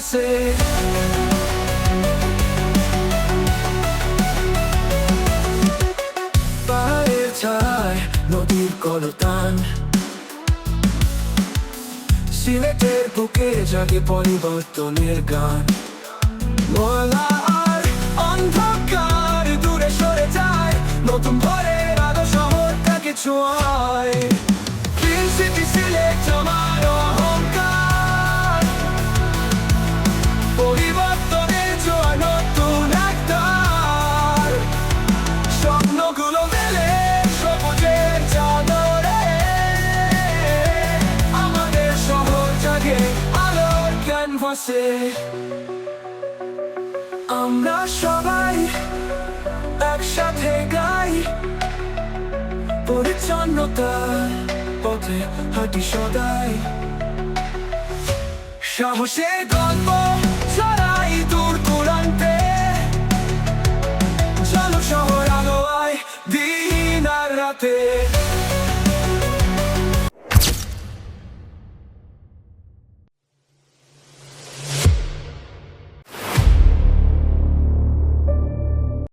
ক্যানভাসে পায়ের ছায় নদীর কলতান। সিলেটের বুকে জাগে পরিবর্তনের গান। ময়লা আর অন্ধকার দূরে সরে যায়। নতুন ভোরের আলো শহরটাকে ছোঁয়ায় সিলেট আমার ক্যানভাসে আমরা সবাই একসাথে গাই। পরিচ্ছন্নতার পথে হাঁটি সদাই। সাহসের গল্প ছড়াই দূর দূরান্তে। চলো শহর আলো আয় দিন আর রাতে।